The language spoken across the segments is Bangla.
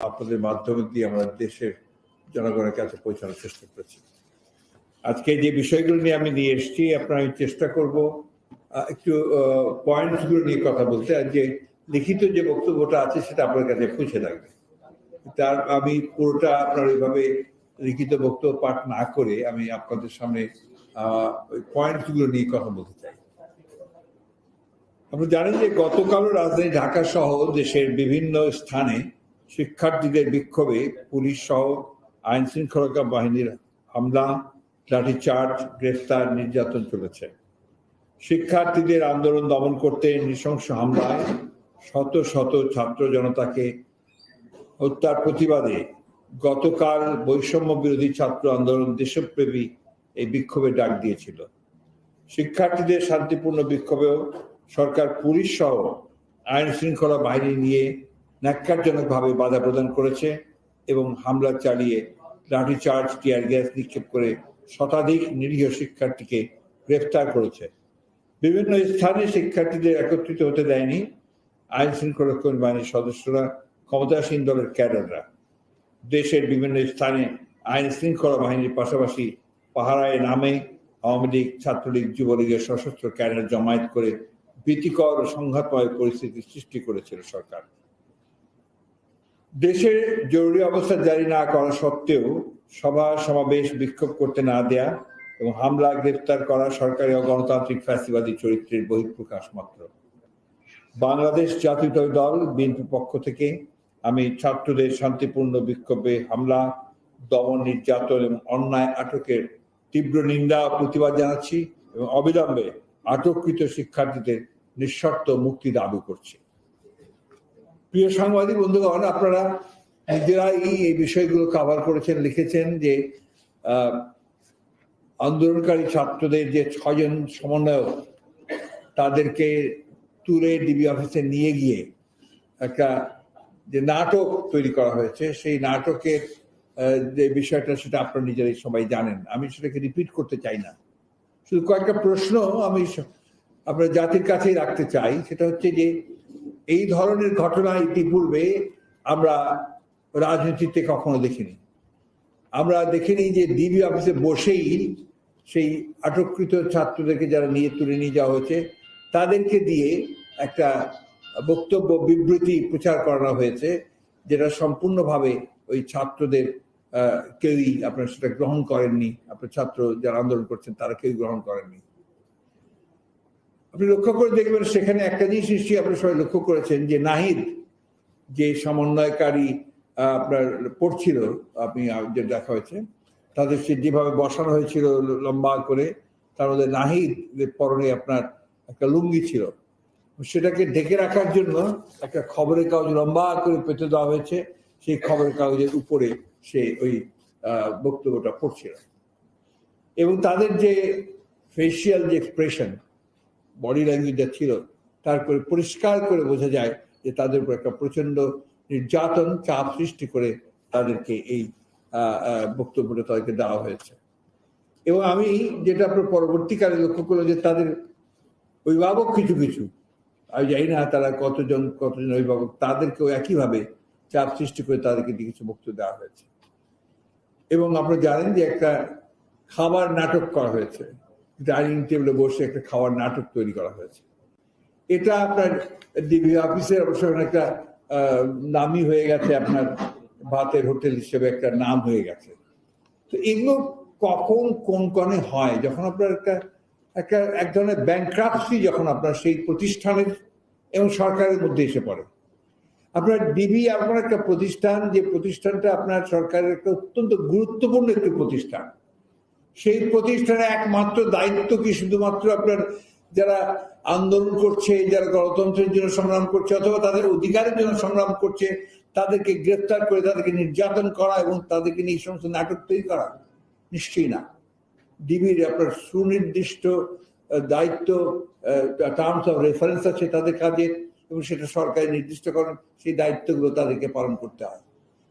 আপনাদের মাধ্যমে দিয়ে আমরা দেশের জনগণের কাছে পৌঁছানোর চেষ্টা করেছি। আজকে যে বিষয়গুলো নিয়ে আমি নিয়ে এসেছি আপনার আমি চেষ্টা করব একটু পয়েন্টসগুলো নিয়ে কথা বলতে। আর যে লিখিত যে বক্তব্যটা আছে সেটা আপনার কাছে পৌঁছে থাকবে তার আমি পুরোটা আপনার ওইভাবে লিখিত বক্তব্য পাঠ না করে আমি আপনাদের সামনে আহ, ওই পয়েন্টসগুলো নিয়ে কথা বলতে চাই। আপনি জানেন যে গতকালও রাজধানী ঢাকা সহ দেশের বিভিন্ন স্থানে শিক্ষার্থীদের বিক্ষোভে পুলিশ সহ আইন শৃঙ্খলা বাহিনীর হামলা লাঠিচার্জ গ্রেফতার, নির্যাতন চলেছে। শিক্ষার্থীদের আন্দোলন দমন করতে নৃশংস হামলায় শত শত ছাত্র জনতাকে হত্যার প্রতিবাদে গতকাল বৈষম্য বিরোধী ছাত্র আন্দোলন দেশপ্রেমী এই বিক্ষোভে ডাক দিয়েছিল। শিক্ষার্থীদের শান্তিপূর্ণ বিক্ষোভেও সরকার পুলিশ সহ আইন শৃঙ্খলা বাহিনী নিয়ে ন্যাক্কারজনকভাবে বাধা প্রদান করেছে এবং হামলা চালিয়ে লাঠিচার্জ টিয়ার গ্যাস নিক্ষেপ করে শতাধিক নিরীহ শিক্ষার্থীকে গ্রেফতার করেছে। বিভিন্ন স্থানে শিক্ষার্থীদের একত্রিত হতে দেয়নি। আইন শৃঙ্খলা রক্ষণ বাহিনীর সদস্যরা ক্ষমতাসীন দলের ক্যাডাররা। দেশের বিভিন্ন স্থানে আইন শৃঙ্খলা বাহিনীর পাশাপাশি পাহারায় নামে আওয়ামী লীগ, ছাত্রলীগ, যুবলীগের সশস্ত্র ক্যাডার জমায়েত করে ভীতিকর ও সংঘাতময় পরিস্থিতি সৃষ্টি করেছিল সরকার। দেশে জরুরি অবস্থা জারি না করা সত্ত্বেও সভা সমাবেশ বিক্ষোভ করতে না দেয়া এবং হামলা গ্রেফতার করা সরকারি ও গণতান্ত্রিক ফ্যাসিবাদী চরিত্রের বহিঃপ্রকাশ মাত্র। বাংলাদেশ জাতীয়তাবাদী দল, বিএনপি পক্ষ থেকে আমি ছাত্রদের শান্তিপূর্ণ বিক্ষোভে হামলা, দমন নির্যাতন এবং অন্যায় আটকের তীব্র নিন্দা প্রতিবাদ জানাচ্ছি এবং অবিলম্বে আটককৃত শিক্ষার্থীদের নিঃশর্ত মুক্তি দাবি করছি। প্রিয় সাংবাদিক বন্ধুগণ, আপনারা নিজেরাই এই বিষয়গুলো কভার করেছেন, লিখেছেন যে আন্দোলনকারী ছাত্রদের যে ছজন সমন্বয়ক, তাদেরকে তুলে ডিবি অফিসে নিয়ে গিয়ে একটা যে নাটক তৈরি করা হয়েছে, সেই নাটকের যে বিষয়টা, সেটা আপনারা নিজেরাই সবাই জানেন। আমি সেটাকে রিপিট করতে চাই না। শুধু কয়েকটা প্রশ্ন আমি আপনার জাতির কাছেই রাখতে চাই। সেটা হচ্ছে যে এই ধরনের ঘটনা ইতিপূর্বে আমরা রাজনীতিতে কখনো দেখিনি। আমরা দেখিনি যে ডিবি অফিসে বসেই সেই আটককৃত ছাত্রদেরকে যারা নিয়ে তুলে নিয়ে যাওয়া হয়েছে, তাদেরকে দিয়ে একটা বক্তব্য, বিবৃতি প্রচার করানো হয়েছে, যেটা সম্পূর্ণভাবে ওই ছাত্রদের কেউই আপনার সেটা গ্রহণ করেননি। আপনার ছাত্র যারা আন্দোলন করছেন, তারা কেউ গ্রহণ করেননি। আপনি লক্ষ্য করে দেখবেন সেখানে একটা জিনিস নিশ্চয়ই আপনি সবাই লক্ষ্য করেছেন যে নাহিদ যে সমন্বয়কারী আপনার পড়ছিল, আপনি যে দেখা হয়েছে, তাদের সে যেভাবে বসানো হয়েছিল লম্বা করে, তার মধ্যে নাহিদ পরনে আপনার একটা লুঙ্গি ছিল। সেটাকে ঢেকে রাখার জন্য একটা খবরের কাগজ লম্বা করে পেতে দেওয়া হয়েছে, সেই খবরের কাগজের উপরে সে ওই বক্তব্যটা পড়ছিল। এবং তাদের যে ফেসিয়াল যে এক্সপ্রেশন বডি ল্যাঙ্গুয়েজটা ছিল, তারপরে পরিষ্কার করে বোঝা যায় যে তাদের উপর একটা প্রচণ্ড নির্যাতন, চাপ সৃষ্টি করে তাদেরকে এই বক্তব্যটা তাদেরকে দেওয়া হয়েছে। এবং আমি যেটা আপনার পরবর্তীকালে লক্ষ্য করলাম যে তাদের অভিভাবক কিছু কিছু, আমি জানি না তারা কতজন কতজন অভিভাবক, তাদেরকেও একইভাবে চাপ সৃষ্টি করে তাদেরকে দিয়ে কিছু বক্তব্য দেওয়া হয়েছে। এবং আপনারা জানেন যে একটা খাবার নাটক করা হয়েছে। ডাইনিং টেবিলে বসে একটা খাওয়ার নাটক তৈরি করা হয়েছে। এটা আপনার ডিবি অফিসের অবশ্য একটা নামই হয়ে গেছে, আপনার ভাতের হোটেল হিসেবে একটা নাম হয়ে গেছে। তো এগুলো কখন, কোন কনে হয়? যখন আপনার একটা একটা, এক ধরনের ব্যাংক্রাপসি যখন আপনার সেই প্রতিষ্ঠানের এবং সরকারের মধ্যে এসে পড়ে। আপনার ডিবি আপনার একটা প্রতিষ্ঠান, যে প্রতিষ্ঠানটা আপনার সরকারের একটা অত্যন্ত গুরুত্বপূর্ণ একটি প্রতিষ্ঠান। সেই প্রতিষ্ঠানে একমাত্র দায়িত্ব কি শুধুমাত্র আপনার যারা আন্দোলন করছে, যারা গণতন্ত্রের জন্য সংগ্রাম করছে অথবা তাদের অধিকারের জন্য সংগ্রাম করছে, তাদেরকে গ্রেফতার করে তাদেরকে নির্যাতন করা এবং তাদেরকে নিয়ে সমস্ত নাটক তৈরি করা? নিশ্চয়ই না। ডিবির আপনার সুনির্দিষ্ট দায়িত্ব টার্মস অফ রেফারেন্স আছে তাদের কাজে এবং সেটা সরকার নির্দিষ্ট করেন, সেই দায়িত্বগুলো তাদেরকে পালন করতে হয়।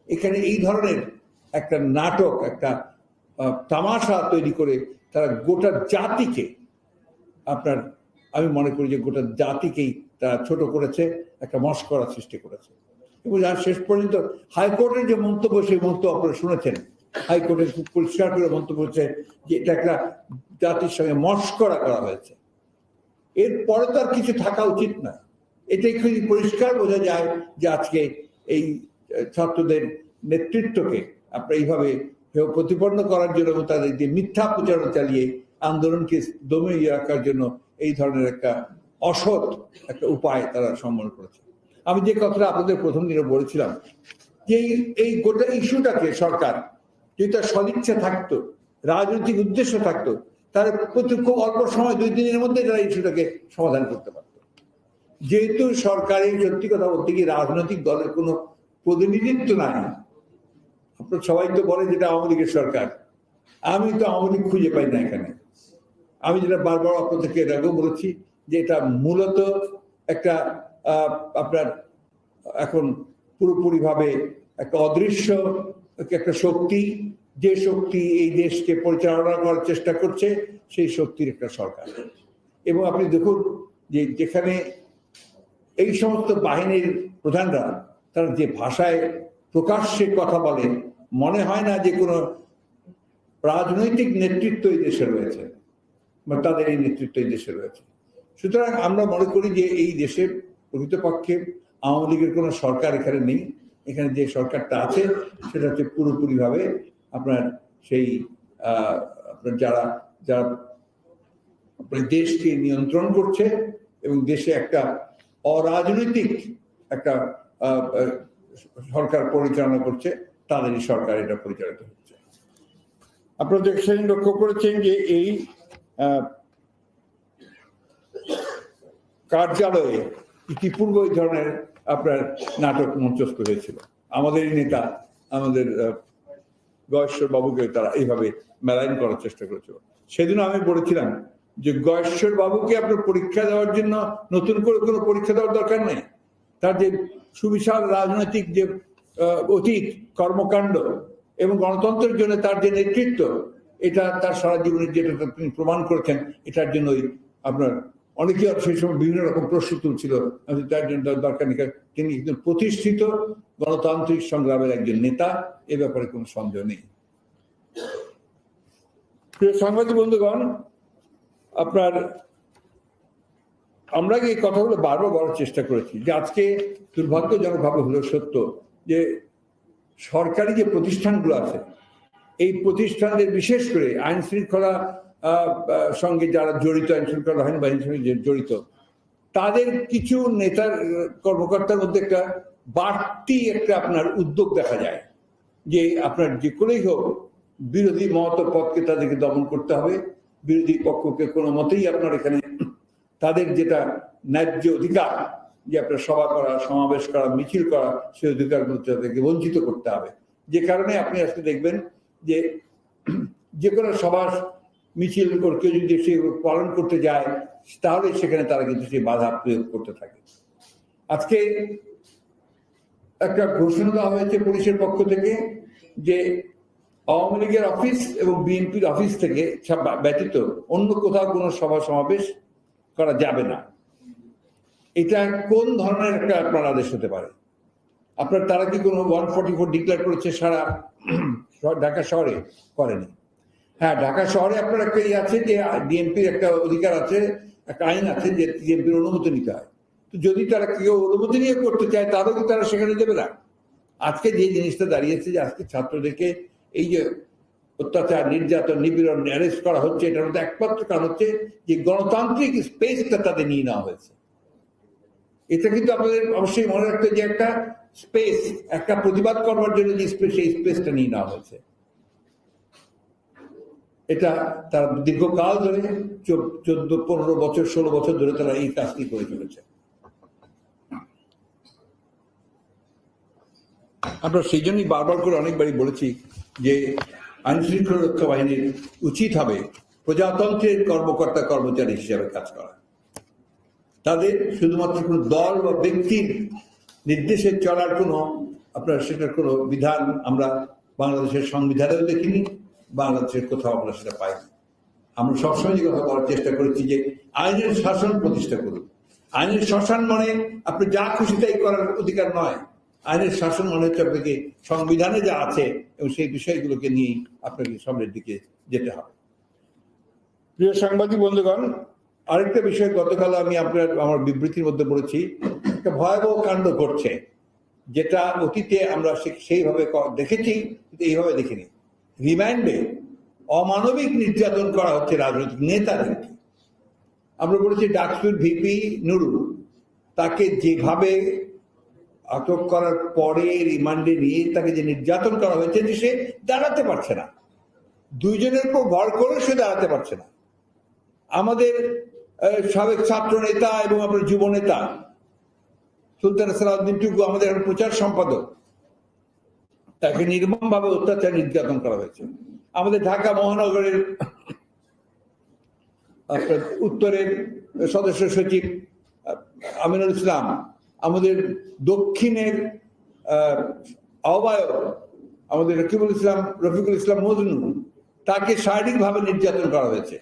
এখানে এই ধরনের একটা নাটক, একটা তামাশা তৈরি করে তারা গোটা জাতিকে আপনার, আমি মনে করি যে গোটা জাতিকেই তারা ছোট করেছে, একটা মস্করা সৃষ্টি করেছে। এবং যার শেষ পর্যন্ত হাইকোর্টের যে মন্তব্য, সেই মন্তব্য আপনারা শুনেছেন। হাইকোর্টের খুব পরিষ্কার করে মন্তব্য হচ্ছে যে এটা একটা জাতির সঙ্গে মস্করা করা হয়েছে। এরপরে তো আর কিছু থাকা উচিত না। এটাই খুবই পরিষ্কার বোঝা যায় যে আজকে এই ছাত্রদের নেতৃত্বকে আপনার এইভাবে প্রতিপন্ন করার জন্য এবং তাদের যে মিথ্যা প্রচারণা চালিয়ে আন্দোলনকে দমিয়ে রাখার জন্য এই ধরনের একটা অসৎ একটা উপায় তারা সম্মান করেছে। আমি যে কথাটা আপনাদের প্রথম দিনে বলেছিলাম যে এই- গোটা ইস্যুটাকে সরকার যদি তার সদিচ্ছা থাকতো, রাজনৈতিক উদ্দেশ্য থাকতো, তার প্রতি খুব অল্প সময় দুই দিনের মধ্যে তারা ইস্যুটাকে সমাধান করতে পারত। যেহেতু সরকারের সত্যি কথা বলতে কি রাজনৈতিক দলের কোনো প্রতিনিধিত্ব নাই আপনার সবাই তো বলে যেটা আওয়ামী লীগের সরকার। আমি তো আওয়ামী লীগ খুঁজে পাই না এখানে। আমি যেটা বারবার আপনাদেরকে এর আগেও বলেছি যে এটা মূলত একটা আপনার এখন পুরোপুরিভাবে একটা অদৃশ্য একটা শক্তি। যে শক্তি এই দেশকে পরিচালনা করার চেষ্টা করছে, সেই শক্তির একটা সরকার। এবং আপনি দেখুন যে যেখানে এই সমস্ত বাহিনীর প্রধানরা, তারা যে ভাষায় প্রকাশ্যে কথা বলে। মনে হয় না যে কোনো রাজনৈতিক নেতৃত্ব এই দেশে রয়েছে, বা তাদের এই নেতৃত্ব এই দেশে রয়েছে। সুতরাং আমরা মনে করি যে এই দেশে প্রকৃতপক্ষে আওয়ামী লীগের কোনো সরকার এখানে নেই। এখানে যে সরকারটা আছে সেটা হচ্ছে পুরোপুরিভাবে আপনার সেই আপনার যারা যারা আপনার দেশকে নিয়ন্ত্রণ করছে এবং দেশে একটা অরাজনৈতিক একটা সরকার পরিচালনা করছে, তাদেরই সরকার এটা পরিচালিত হচ্ছে। আপনারা দেখছেন, লক্ষ্য করেছেন যে এই কার্যালয়ে ইতিপূর্ব এই ধরনের আপনার নাটক মঞ্চস্থ হয়েছিল। আমাদের নেতা, আমাদের গয়েশ্বর বাবুকে তারা এইভাবে মেলাইন করার চেষ্টা করেছিল। সেদিন আমি বলেছিলাম যে গয়েশ্বর বাবুকে আপনার পরীক্ষা দেওয়ার জন্য নতুন করে কোনো পরীক্ষা দেওয়ার দরকার নেই। তার যে সুবিশাল রাজনৈতিক যে অতীত, কর্মকাণ্ড এবং গণতন্ত্রের জন্য তার যে নেতৃত্ব, এটা তার সারা জীবনের যেটা তিনি প্রমাণ করেছেন, এটার জন্যই আপনার অনেকে সেই সময় বিভিন্ন রকম প্রশ্ন তুলছিল তার জন্য দরকার নেই তিনি একজন প্রতিষ্ঠিত গণতান্ত্রিক সংগ্রামের একজন নেতা, এ ব্যাপারে কোনো সন্দেহ নেই। প্রিয় সাংবাদিক বন্ধুগণ, আপনার আমরা এই কথাগুলো বারবার বলার চেষ্টা করেছি, যে আজকে দুর্ভাগ্যজনকভাবে হলো সত্য যে সরকারি যে প্রতিষ্ঠানগুলো আছে, এই প্রতিষ্ঠানদের বিশেষ করে আইন শৃঙ্খলা সঙ্গে যারা জড়িত, আইন শৃঙ্খলা বাহিনী বাহিনীর সঙ্গে জড়িত, তাদের কিছু নেতার কর্মকর্তার মধ্যে একটা বাড়তি একটা আপনার উদ্যোগ দেখা যায়, যে আপনার যে কোনোই হোক, বিরোধী মহত পথকে তাদেরকে দমন করতে হবে, বিরোধী পক্ষকে কোনো মতেই আপনার এখানে তাদের যেটা ন্যায্য অধিকার, যে আপনার সভা করা, সমাবেশ করা, মিছিল করা সেই অধিকারগুলো তাদেরকে বঞ্চিত করতে হবে। যে কারণে আপনি আজকে দেখবেন যে যে কোনো সভা, মিছিল কেউ যদি সে পালন করতে যায়, তাহলে সেখানে তারা কিন্তু সেই বাধা প্রয়োগ করতে থাকে। আজকে একটা ঘোষণা দেওয়া হয়েছে পুলিশের পক্ষ থেকে যে আওয়ামী লীগের অফিস এবং বিএনপির অফিস থেকে ব্যতীত অন্য কোথাও কোনো সভা সমাবেশ করা যাবে না। এটা কোন ধরনের একটা আপনার আদেশ হতে পারে? আপনার তারা কি কোনো ওয়ান ফোর্টি ফোর ডিক্লেয়ার করেছে সারা ঢাকা শহরে? করেনি। হ্যাঁ ঢাকা শহরে আপনার একটা ইয়ে আছে যে ডিএমপির একটা অধিকার আছে, একটা আইন আছে যে ডিএমপির অনুমতি নিতে হয়। তো যদি তারা কেউ অনুমতি নিয়ে করতে চায় তারও কি তারা সেখানে দেবে না? আজকে যে জিনিসটা দাঁড়িয়েছে যে আজকে ছাত্রদেরকে এই যে অত্যাচার, নির্যাতন, নিপীড়ন অ্যারেস্ট করা হচ্ছে, এটার মধ্যে একমাত্র কারণ হচ্ছে যে গণতান্ত্রিক স্পেসটা তাদের নিয়ে নেওয়া হয়েছে। এটা কিন্তু আপনাদের অবশ্যই মনে রাখতে যে একটা স্পেস একটা প্রতিবাদ করবার জন্য যে স্পেস সেই স্পেসটা নিয়ে নেওয়া হয়েছে। এটা তারা দীর্ঘকাল ধরে, চোদ্দ পনেরো বছর, ষোলো বছর ধরে তারা এই কাজটি করে চলেছে। আমরা সেই জন্যই বারবার করে অনেকবারই বলেছি যে আইন শৃঙ্খলা রক্ষা বাহিনীর উচিত হবে প্রজাতন্ত্রের কর্মকর্তা কর্মচারী হিসাবে কাজ করা। তাদের শুধুমাত্র কোনো দল বা ব্যক্তির নির্দেশে চলার কোনো আপনার সেটার কোনো বিধান আমরা বাংলাদেশের সংবিধানেও দেখিনি, বাংলাদেশের কোথাও আমরা সেটা পাইনি। আমরা সবসময় যে কথা বলার চেষ্টা করেছি যে আইনের শাসন প্রতিষ্ঠা করুন। আইনের শাসন মানে আপনি যা খুশি তাই করার অধিকার নয়। আইনের শাসন মনে আপনাকে সংবিধানে যা আছে এবং সেই বিষয়গুলোকে নিয়েই আপনাকে সামনের দিকে যেতে হবে। প্রিয় সাংবাদিক বন্ধুগণ, আরেকটা বিষয় গতকাল আমি আপনার, আমার বিবৃতির মধ্যে বলেছি একটা ভয়াবহ কাণ্ড ঘটছে, যেটা অতীতে আমরা সেইভাবে দেখেছি, কিন্তু এইভাবে দেখিনি। রিমান্ডে অমানবিক নির্যাতন করা হচ্ছে রাজনৈতিক নেতাদেরকে আমরা বলেছি ডাকসুর ভিপি নুরুল, তাকে যেভাবে আটক করার পরে রিমান্ডে নিয়ে তাকে যে নির্যাতন করা হয়েছে যে সে দাঁড়াতে পারছে না। দুইজনের উপর ভর করে সে দাঁড়াতে পারছে না। আমাদের সাবেক ছাত্র নেতা এবং আপনার যুব নেতা সুলতান সালাউদ্দিন টুকু আমাদের প্রচার সম্পাদক। তাকে নির্মমভাবে অত্যাচার, নির্যাতন করা হয়েছে। আমাদের ঢাকা মহানগরের উত্তরের সদস্য সচিব আমিনুল ইসলাম আমাদের দক্ষিণের আহ, আহ্বায়ক আমাদের রকিবুল ইসলাম রফিকুল ইসলাম মজনু তাকে শারীরিকভাবে নির্যাতন করা হয়েছে।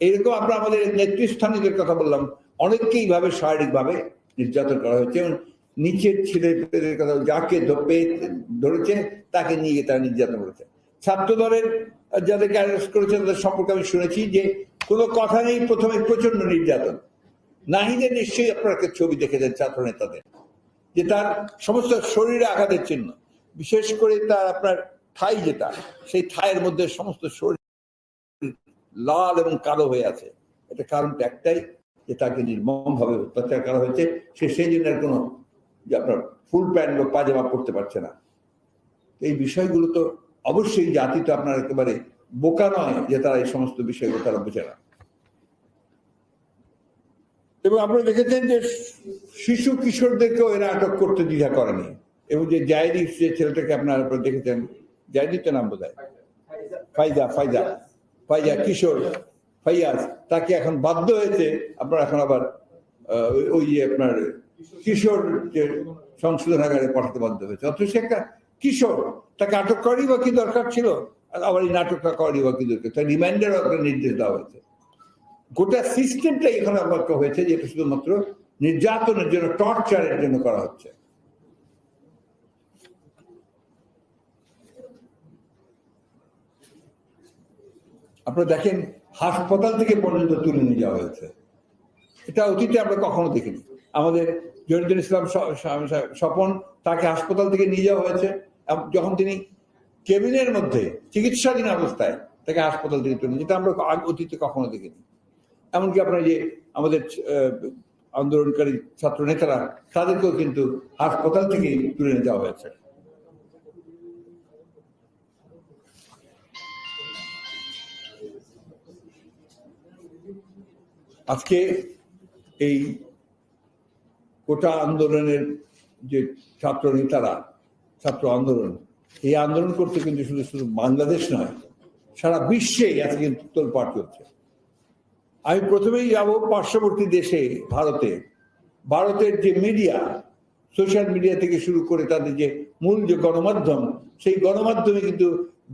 এরকম আমরা আমাদের নেতৃস্থানীয়দের কথা বললাম অনেককেই ভাবে শারীরিকভাবে নির্যাতন করা হয়েছে এবং নিচের ছেলেদের কথা যাকে ধরবে ধরেছে তাকে নিয়ে তারা নির্যাতন করেছে। ছাত্র দলের যাদেরকে অ্যারেস্ট করেছে তাদের সম্পর্কে আমি শুনেছি যে কোনো কথা নেই প্রথমে প্রচণ্ড নির্যাতন। নাহিদের নিশ্চয়ই আপনারা ছবি দেখেছেন ছাত্র নেতাদের যে তার সমস্ত শরীরে আঘাতের চিহ্ন, বিশেষ করে তার আপনার থাই যেটা, সেই থায়ের মধ্যে সমস্ত শরীর লাল এবং কালো হয়ে আছে। এটা কারণটা একটাই, যে তাকে নির্মম ভাবে অত্যাচার করা হয়েছে। সে সেই জন্য কোনো যে আপনার ফুল প্যান্ট বা পাজামা পড়তে পারছে না। এই বিষয়গুলো তো অবশ্যই জাতি তো আপনার একেবারে বোকা নয় যে তারা এই সমস্ত বিষয়গুলো তারা বোঝে না। এবং আপনারা দেখেছেন যে শিশু কিশোরদেরকেও এরা আটক করতে দ্বিধা করেনি। এবং যে জায়দি যে ছেলেটাকে আপনারা দেখেছেন জায়দি তো নাম বোধ ফাইজা ফাইজা ফাইজা কিশোর, ফাইয়াজ, তাকে এখন বাধ্য হয়েছে আপনার এখন আবার ওই- যে আপনার কিশোর যে সংশোধনাগারে পাঠাতে বাধ্য হয়েছে। অথচ সে একটা কিশোর, তাকে আটক করারই বা কি দরকার ছিল? আবার এই নাটকটা করারই বা কি দরকার? তাই রিমাইন্ডারও একটা নির্দেশ দেওয়া হয়েছে। গোটা সিস্টেমটাই এখানে আমার হয়েছে যেটা শুধুমাত্র নির্যাতনের জন্য, টর্চারের জন্য করা হচ্ছে। আপনারা দেখেন, হাসপাতাল থেকে পর্যন্ত তুলে নিয়ে যাওয়া হয়েছে। এটা অতীতে আমরা কখনো দেখিনি। আমাদের জহিরুদ্দিন ইসলাম স্বপন তাকে হাসপাতাল থেকে নিয়ে যাওয়া হয়েছে। যখন তিনি কেবিনের মধ্যে চিকিৎসাধীন অবস্থায় তাকে হাসপাতাল থেকে তুলে যেটা আমরা অতীতে কখনো দেখিনি। এমনকি আপনার যে আমাদের আন্দোলনকারী ছাত্র নেতারা তাদেরকেও কিন্তু হাসপাতাল থেকে তুলে নিয়ে যাওয়া হয়েছে। আজকে এই কোটা আন্দোলনের যে ছাত্র নেতারা ছাত্র আন্দোলন, এই আন্দোলন করতে কিন্তু শুধু শুধু বাংলাদেশ নয়, সারা বিশ্বে আজকে তোলপাড় চলছে। আমি প্রথমেই যাব পার্শ্ববর্তী দেশে, ভারতে। ভারতের যে মিডিয়া, সোশ্যাল মিডিয়া থেকে শুরু করে তাদের যে মূল যে গণমাধ্যম, সেই গণমাধ্যমে কিন্তু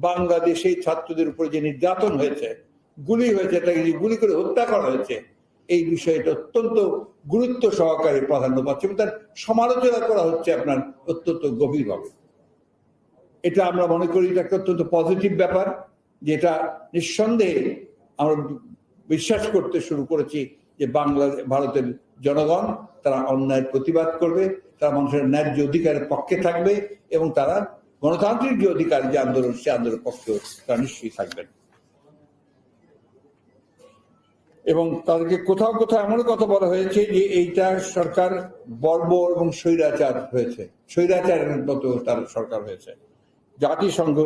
বাংলাদেশে ছাত্রদের উপরে যে নির্যাতন হয়েছে, গুলি হয়েছে, তাকে যে গুলি করে হত্যা করা হয়েছে, এই বিষয়টা অত্যন্ত গুরুত্ব সহকারে প্রাধান্য পাচ্ছে এবং তার সমালোচনা করা হচ্ছে আপনার অত্যন্ত গভীরভাবে। এটা আমরা মনে করি এটা একটা অত্যন্ত পজিটিভ ব্যাপার, যেটা নিঃসন্দেহে আমরা বিশ্বাস করতে শুরু করেছি যে বাংলা, ভারতের জনগণ তারা অন্যায়ের প্রতিবাদ করবে, তারা মানুষের ন্যায্য অধিকারের পক্ষে থাকবে এবং তারা গণতান্ত্রিক যে অধিকার যে আন্দোলন, সে আন্দোলনের পক্ষে তারা নিশ্চয়ই থাকবেন। এবং তাদেরকে কোথাও কোথাও এমন কথা বলা হয়েছে যে এইটা সরকার বর্বর এবং স্বৈরাচার হয়েছে, স্বৈরাচারের মতো তার সরকার হয়েছে। জাতিসংঘ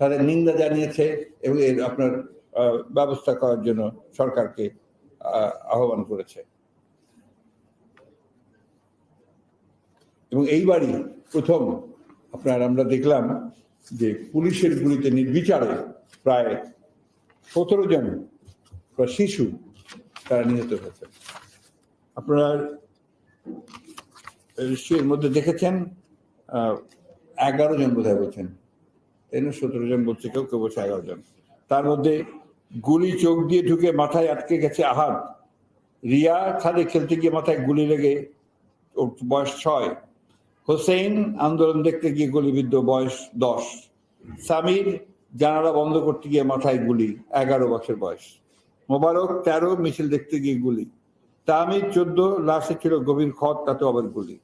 তাদের নিন্দা জানিয়েছে এবং এর আপনার ব্যবস্থা করার জন্য সরকারকে আহ, আহ্বান করেছে। এবং এইবারই প্রথম আপনার আমরা দেখলাম যে পুলিশের গুলিতে নির্বিচারে প্রায় সতেরো জন শিশু তারা নিহত হয়েছে। আপনারা এর মধ্যে দেখেছেন এগারো জন বোধহয় বলছেন। তাই না সতেরো জন বলছে কেউ কেউ বলছে এগারো জন। তার মধ্যে গুলি চোখ দিয়ে ঢুকে মাথায় আটকে গেছে আহাত রিয়া ছাদে খেলতে গিয়ে মাথায় গুলি লেগে ওর বয়স ছয়। হোসেন আন্দোলন দেখতে গিয়ে গুলিবিদ্ধ বয়স দশ। সামির জানালা বন্ধ করতে গিয়ে মাথায় গুলি, এগারো বছর বয়স। মোবারক তেরো, মিছিল দেখতে গিয়ে গুলি। তামির চোদ্দ, লাশে ছিল গভীর ক্ষত তাতে আবার গুলি।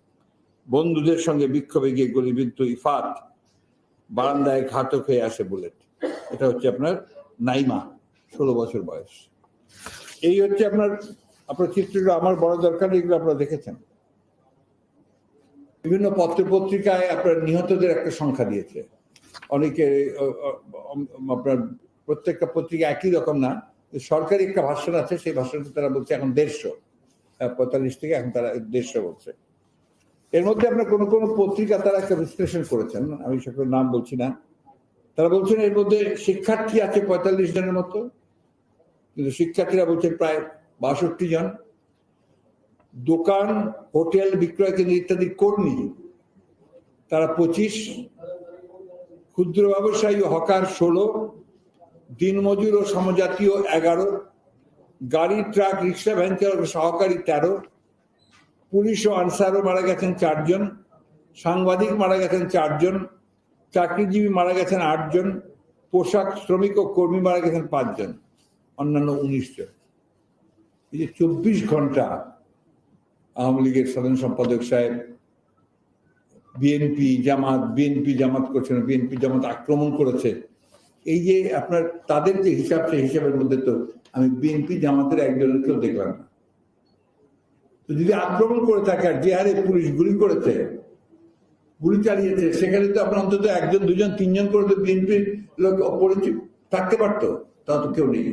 বন্ধুদের সঙ্গে বিক্ষোভে গিয়ে গুলিবিদ্ধ ইফাত। বারান্দায় ঘাতক হয়ে আসে বুলেট। এটা হচ্ছে আপনার নাইমা। ষোলো বছর বয়স। এই হচ্ছে আপনার আপনার চিত্রগুলো আমার বড় দরকার, এগুলো আপনারা দেখেছেন। বিভিন্ন পত্র পত্রিকায় আপনার নিহতদের একটা সংখ্যা দিয়েছে। অনেকে আপনার প্রত্যেকটা পত্রিকা একই রকম না সরকারি একটা ভাষণ আছে, সেই ভাষণটা তারা বলছে এখন দেড়শো পঁয়তাল্লিশ থেকে এখন তারা দেড়শো বলছে। এর মধ্যে আপনার কোনো কোনো পত্রিকা তারা একটা বিশ্লেষণ করেছেন, আমি সকল নাম বলছি না। তারা বলছেন এর মধ্যে শিক্ষার্থী আছে পঁয়তাল্লিশ জনের মতো, কিন্তু শিক্ষার্থীরা বলছেন প্রায় বাষট্টি জন। দোকান, হোটেল, বিক্রয় কেন্দ্র ইত্যাদি কর্মী তারা পঁচিশ। ক্ষুদ্র ব্যবসায়ী হকার ষোলো। দিনমজুর ও সমজাতীয় এগারো। গাড়ি, ট্রাক, রিক্সা, ভ্যান চালক সহকারী তেরো। পুলিশ ও আনসারও মারা গেছেন চারজন। সাংবাদিক মারা গেছেন চারজন। চাকরিজীবী মারা গেছেন আটজন, পোশাক শ্রমিক ও কর্মী মারা গেছেন পাঁচজন, অন্যান্য উনিশ জন এই যে চব্বিশ ঘণ্টা আওয়ামী লীগের সাধারণ সম্পাদক সাহেব, বিএনপি জামাত বিএনপি জামাত করছে না, বিএনপি জামাত আক্রমণ করেছে, এই যে আপনার তাদের যে হিসাব, সেই হিসাবের মধ্যে তো আমি বিএনপি জামাতের একজনের কেউ দেখলাম না। যদি আক্রমণ করে থাকে আর যে হারে পুলিশ গুলি করেছে গুলি চালিয়েছে, সেখানে তো আপনার অন্তত একজন, দুজন, তিনজন করে তো বিএনপির লোক পরিচিত থাকতে পারতো, তা তো কেউ নেই।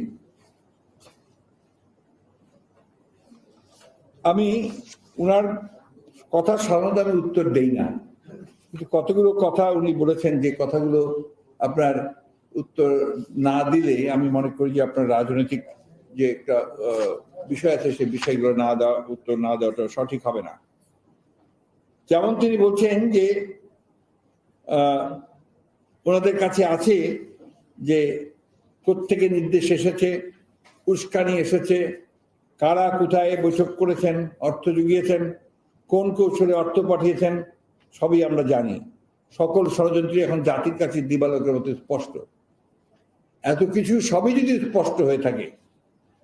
আমি উনার কথা সাধারণত আমি উত্তর দেই না। কিন্তু কতগুলো কথা উনি বলেছেন, যে কথাগুলো আপনার উত্তর না দিলে আমি মনে করি যে আপনার রাজনৈতিক যে একটা বিষয় আছে, সেই বিষয়গুলো না দেওয়া, উত্তর না দেওয়াটা সঠিক হবে না। যেমন তিনি বলছেন যে ওনাদের কাছে আছে যে কোত্থেকে নির্দেশ এসেছে, উস্কানি এসেছে, কারা কোথায় বৈঠক করেছেন, অর্থ জুগিয়েছেন, কোন কৌশলে অর্থ পাঠিয়েছেন, সবই আমরা জানি। সকল ষড়যন্ত্রী এখন জাতির কাছে দিবালকের মতো স্পষ্ট। এত কিছু সবই যদি স্পষ্ট হয়ে থাকে,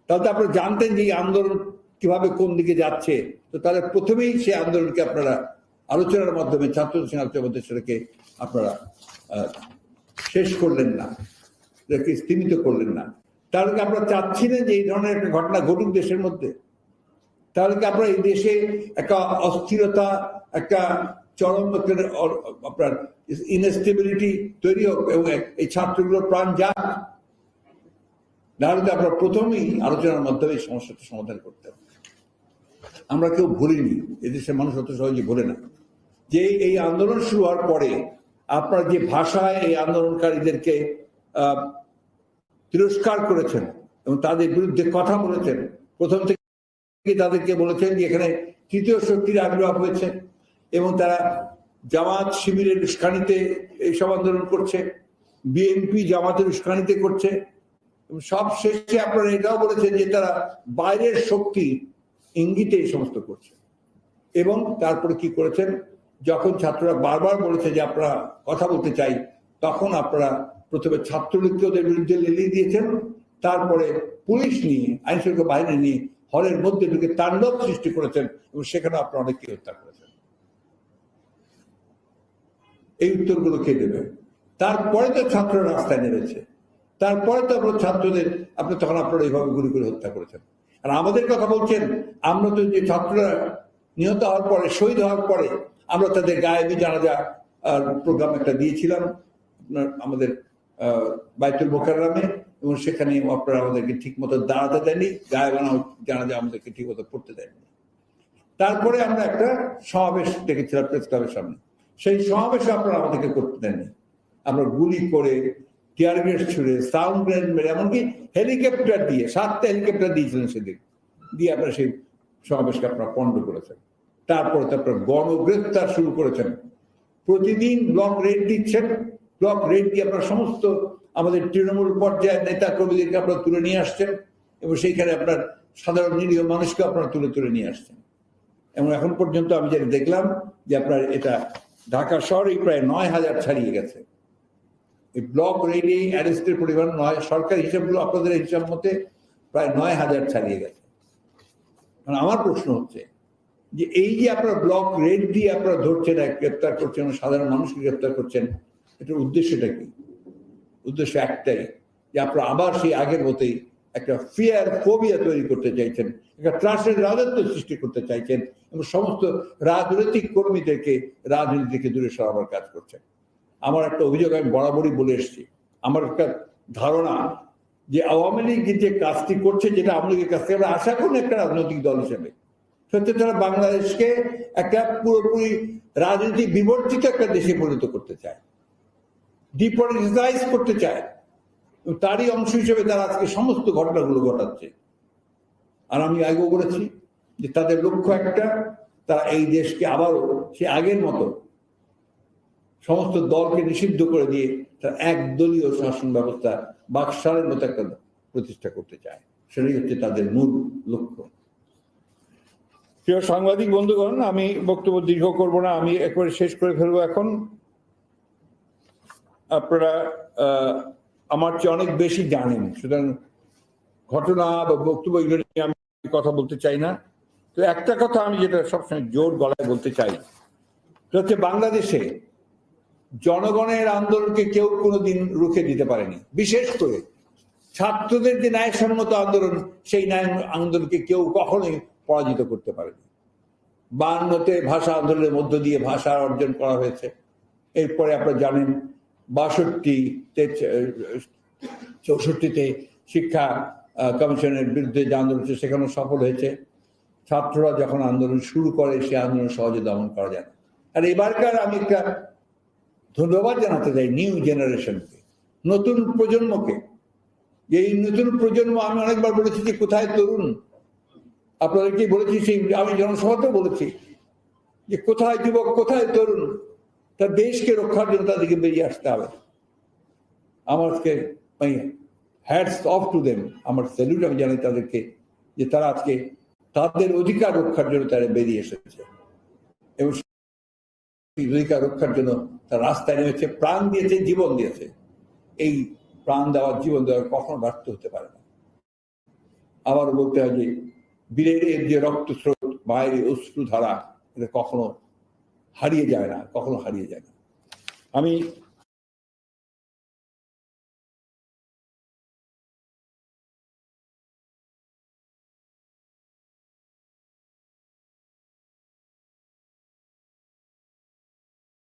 তাহলে আপনারা জানতেন যে আন্দোলন কীভাবে কোন দিকে যাচ্ছে। তো তাহলে প্রথমেই সেই আন্দোলনকে আপনারা আলোচনার মাধ্যমে ছাত্র আলোচনার মধ্যে সেটাকে আপনারা শেষ করলেন না স্তীমিত করলেন না। তাহলে কি আমরা চাচ্ছি না যে এই ধরনের একটা ঘটনা ঘটুক দেশের মধ্যে? তাহলে কি আপনার এই দেশে একটা অস্থিরতা, একটা চরম আপনার ইনস্টেবিলিটি তৈরি হোক এবং এই ছাত্রগুলোর প্রাণ যাক নাহলে তো আমরা প্রথমেই আলোচনার মাধ্যমে এই সমস্যাটা সমাধান করতে হবে। আমরা কেউ ভুলিনি। এদেশের মানুষ অত সহজে ভুলে না। যে এই আন্দোলন শুরু হওয়ার পরে আপনার যে ভাষায় এই আন্দোলনকারীদেরকে তিরস্কার করেছেন এবং তাদের বিরুদ্ধে কথা বলেছেন, প্রথম থেকে তাদেরকে বলেছেন যে এখানে তৃতীয় শক্তির আবির্ভাব হয়েছে এবং তারা জামাত শিবিরের উস্কানিতে এইসব আন্দোলন করছে, বিএনপি জামাতের উস্কানিতে করছে। সব শেষে আপনারা এটাও বলেছেন যে তারা বাইরের শক্তি ইঙ্গিতে এই সমস্ত করছে। এবং তারপরে কি করেছেন? যখন ছাত্ররা বারবার বলেছে যে আপনারা কথা বলতে চাই, তখন আপনারা প্রথমে ছাত্রলীগকে ওদের বিরুদ্ধে লেলিয়ে দিয়েছেন। তারপরে পুলিশ নিয়ে, আইন শৃঙ্খলা বাহিনী নিয়ে হলের মধ্যে ঢুকে তাণ্ডব সৃষ্টি করেছেন এবং সেখানে আপনারা অনেককে হত্যা করেছেন। এই উত্তরগুলো কে দেবে? তারপরে তো ছাত্ররা রাস্তায় নেমেছে। তারপরে তো আপনার ছাত্রদের, আপনি তখন আপনারা এইভাবে গুলি করে হত্যা করেছেন। আর আমাদের কথা বলছেন, আমরা তো যে ছাত্ররা নিহত হওয়ার পরে, শহীদ হওয়ার পরে, আমরা তাদের গায়েবী জানাজা প্রোগ্রাম একটা দিয়েছিলাম, আপনার আমাদের বাইতুল মোকাররামে, এবং সেখানে আপনারা আমাদেরকে ঠিক মতো দাঁড়াতে দেননি, গায়ে বানাও জানাজা আমাদেরকে ঠিক মতো পড়তে দেননি। তারপরে আমরা একটা সমাবেশ ডেকেছিলাম প্রেস ক্লাবের সামনে। সেই সমাবেশে আপনারা আমাদেরকে করতে দেননি। আমরা গুলি করে টিয়ার গ্রেড ছুড়ে সাউন্ড গ্রেড মেরে, এমনকি হেলিকপ্টার দিয়ে, সাতটা হেলিকপ্টার দিয়েছিলেন সেদিন। দিয়ে আপনারা সেই সমাবেশকে আপনারা পণ্ড করেছেন। তারপরে তো আপনারা গণগ্রেপ্তার শুরু করেছেন। প্রতিদিন ব্লক রেড দিচ্ছেন। ব্লক রেড দিয়ে আপনারা সমস্ত আমাদের তৃণমূল পর্যায়ের নেতা কর্মীদেরকে আপনারা তুলে নিয়ে আসছেন এবং সেইখানে আপনার সাধারণ নিরীহ মানুষকে আপনারা তুলে তুলে নিয়ে আসছেন। এবং এখন পর্যন্ত আমি যেটা দেখলাম যে আপনার এটা ঢাকা শহরেই প্রায় নয় হাজার ছাড়িয়ে গেছে। ব্লক রেডি, অ্যারেস্টের পরিমাণ নয়, সরকারি হিসাবগুলো আপনাদের হিসাব মতে প্রায় নয় হাজার ছাড়িয়ে গেছে। মানে আমার প্রশ্ন হচ্ছে যে এই যে আপনারা ব্লক রেড দিয়ে আপনারা ধরছেন গ্রেপ্তার করছেন, সাধারণ মানুষকে গ্রেপ্তার করছেন, এটার উদ্দেশ্যটা কি? উদ্দেশ্য একটাই, যে আপনারা আবার সেই আগের মতোই একটা ফিয়ার ফোবিয়া তৈরি করতে চাইছেন, একটা ত্রাসের রাজত্ব সৃষ্টি করতে চাইছেন, এবং সমস্ত রাজনৈতিক কর্মীদেরকে রাজনীতি থেকে দূরে সরাবার কাজ করছেন। আমার একটা অভিযোগ আমি বরাবরই বলে এসেছি। আমার একটা ধারণা যে আওয়ামী লীগ যে কাজটি করছে যেটা আওয়ামী লীগের কাছ থেকে আমরা আশা করি একটা রাজনৈতিক দল হিসেবে। সত্যি তারা বাংলাদেশকে একটা পুরোপুরি রাজনীতি বিবর্তিত একটা দেশে পরিণত করতে চায়। ডিপলিটিসাইজ করতে চায়। তারই অংশ হিসেবে তারা আজকে সমস্ত ঘটনাগুলো ঘটাচ্ছে। আর আমি আগেও বলেছি যে তাদের লক্ষ্য একটা, তারা এই দেশকে আবারও সে আগের মতো সমস্ত দলকে নিষিদ্ধ করে দিয়ে তার একদলীয় শাসন ব্যবস্থা বাকশালের মতো একটা প্রতিষ্ঠা করতে চায়। সেটাই হচ্ছে তাদের মূল লক্ষ্য। প্রিয় সাংবাদিক বন্ধুগণ, আমি বক্তব্য দীর্ঘ করব না, আমি একবারে শেষ করে ফেলব এখন। আপনারা আমার চেয়ে অনেক বেশি জানেন, সুতরাং ঘটনা বা বক্তব্য এগুলো নিয়ে আমি কথা বলতে চাই না। তো একটা কথা আমি যেটা সবসময় জোর গলায় বলতে চাই হচ্ছে বাংলাদেশে জনগণের আন্দোলনকে কেউ কোনোদিন রুখে দিতে পারেনি। বিশেষ করে ছাত্রদের যে ন্যায়সম্মত আন্দোলন, সেই ন্যায় আন্দোলনকে কেউ কখনোই পরাজিত করতে পারেনি। বায়ান্নতে ভাষা আন্দোলনের মধ্য দিয়ে ভাষা অর্জন করা হয়েছে। এরপরে আপনারা জানেন বাষট্টিতে চৌষট্টিতে শিক্ষা কমিশনের বিরুদ্ধে যে আন্দোলন হচ্ছে, সেখানেও সফল হয়েছে। ছাত্ররা যখন আন্দোলন শুরু করে, সে আন্দোলন সহজে দমন করা যায় আর এবারকার আমি একটা ধন্যবাদ জানাতে চাই নিউ জেনারেশনকে, নতুন প্রজন্মকে। এই নতুন প্রজন্ম, আমি অনেকবার বলেছি যে কোথায় তরুণ? আপনাদেরকে বলেছি, সেই আমি জনসভাতেও বলেছি যে কোথায় যুবক, কোথায় তরুণ? তার দেশকে রক্ষার জন্য তাদেরকে বেরিয়ে আসতে হবে। আমাকে হ্যাডস অফ টু দেম আমার স্যালুট আমি জানাই তাদেরকে যে তারা আজকে তাদের অধিকার রক্ষার জন্য তারা বেরিয়ে এসেছে। এবং অধিকার রক্ষার জন্য তারা রাস্তায় নেমেছে, প্রাণ দিয়েছে, জীবন দিয়েছে। এই প্রাণ দেওয়ার, জীবন দেওয়ার কখনো ব্যর্থ হতে পারে না। আবার বলতে হয় যে বীরের এর যে রক্তস্রোত, বাইরে অশ্রু ধারা এটা কখনো হারিয়ে যায় না, কখনো হারিয়ে যায় না। আমি